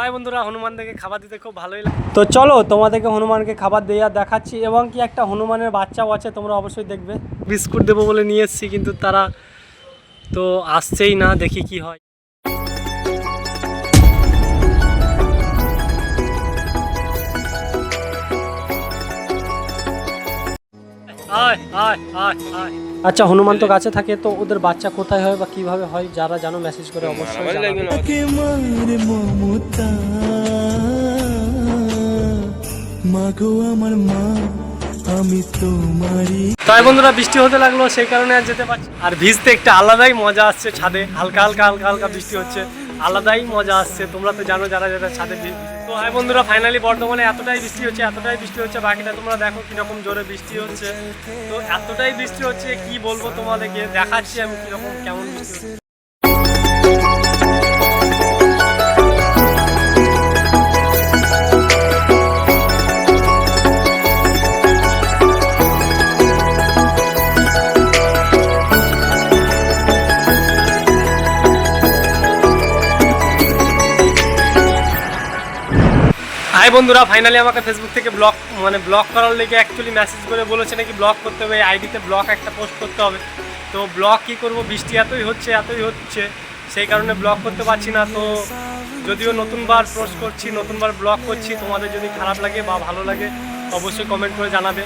হয় বন্ধুরা হনুমান দেখে খাবার দিতে খুব ভালোই লাগে। তো চলো তোমাদেরকে হনুমানকে খাবার দেওয়া দেখাচ্ছি এবং কি একটা হনুমানের বাচ্চাও আছে তোমরা অবশ্যই দেখবে। বিস্কুট দেবো বলে নিয়ে এসেছি কিন্তু তারা তো আসছেই না দেখি কি হয়। আয় আয় আয় আয়। আচ্ছা হনুমান তো গাছে থাকে তো ওদের বাচ্চা কোথায় হয় বা কীভাবে হয় যারা জানো মেসেজ করে অবশ্যই মাগো তাই বন্ধুরা, বৃষ্টি হতে লাগল, সেই কারণে আর যেতে পারছি আর ভিজতে একটা আলাদাই মজা আসছে ছাদে। হালকা হালকা হালকা হালকা বৃষ্টি হচ্ছে। আলাদাই মজা আসছে। তোমরা তো জানো যারা যারা ছাদে তো হাই বন্ধুরা ফাইনালি বর্ধমানে এতটাই বৃষ্টি হচ্ছে, এতটাই বৃষ্টি হচ্ছে। বাকিটা তোমরা দেখো কীরকম জোরে বৃষ্টি হচ্ছে। তো এতটাই বৃষ্টি হচ্ছে, কি বলব তোমাদেরকে? দেখাচ্ছি আমি কীরকম, কেমন বৃষ্টি হাই বন্ধুরা ফাইনালি আমাকে ফেসবুক থেকে ব্লক মানে ব্লক করার লেগে অ্যাকচুয়ালি মেসেজ করে বলেছে নাকি ব্লক করতে হবে। আইডিতে ব্লক একটা পোস্ট করতে হবে। তো ব্লক কী করব? বৃষ্টি এতই হচ্ছে এতই হচ্ছে। সেই কারণে ব্লক করতে পারছি না। তো যদিও নতুনবার পোস্ট করছি, নতুনবার ব্লক করছি, তোমাদের যদি খারাপ লাগে বা ভালো লাগে, অবশ্যই কমেন্ট করে জানাবে।